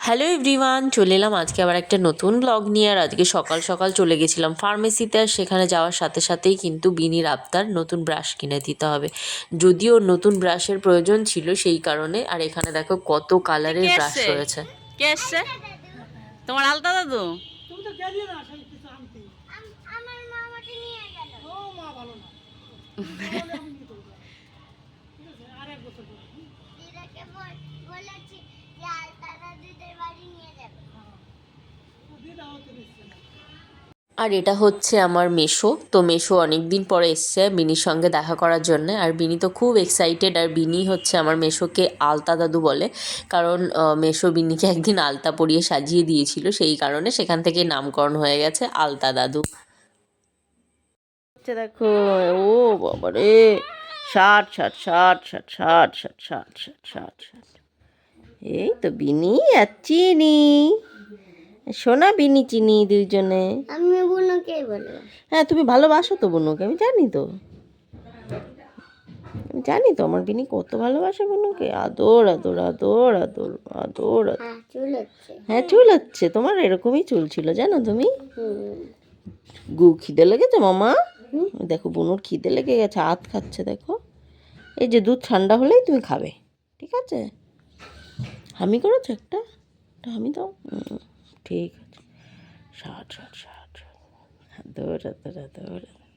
Hello everyone চলে এলাম আজকে আবার একটা নতুন ব্লগ নিয়ে আর আজকে সকাল সকাল চলে গেছিলাম ফার্মেসিতে আর সেখানে যাওয়ার সাথে সাথেই কিন্তু বিনির আবতার নতুন ব্রাশ কিনে দিতে হবে। যদিও নতুন ব্রাশের প্রয়োজন ছিল সেই কারণে আর এখানে দেখো কত কালারের ব্রাশ রয়েছে। কে এসছে? তোমার আলতা দাদু? আমার মা আমাকে নিয়ে গেল দিদাকে বল- বলেছি। আর এটা হচ্ছে আমার মেশো। তো মেশো অনেক দিন পরে এসছে বিনির সঙ্গে দেখা করার জন্য। আর বিনি তো খুব এক্সাইটেড আর বিনি হচ্ছে আমার মেশোকে আলতা দাদু বলে। কারণ মেশো বিনিকে একদিন আলতা পরিয়ে সাজিয়ে দিয়েছিল। সেই কারণে সেখান থেকে নামকরণ হয়ে গেছে আলতা দাদু। দেখো, ও বাবা রে। ষাট ষাট ষাট ষাট ষাট ষাট ষাট ষাট ষাট ষাট। এই তো বিনি আর চিনি। সোনা বিনি চিনি দুইজনে। আমি বোনকে বলব হ্যাঁ তুমি ভালোবাসো তো বনুকে আমি জানি তো। আমি জানি তো আমার বিনি কত ভালোবাসে বনুকে। আদর আদর আদর আদর আদর আদর। হ্যাঁ চুল হচ্ছে। হ্যাঁ চুল হচ্ছে তোমার এরকমই চুল ছিল জানো তুমি? গু খিদে লেগেছে মামা? দেখো বুনুর খিদে লেগে গেছে হাত খাচ্ছে দেখো। এই যে দুধ ঠান্ডা হলেই তুমি খাবে ঠিক আছে? হামি করেছ একটা? দাও। উম, ঠিক আছে ষাট ষাট ষাট দৌড়াতে দৌড়াতে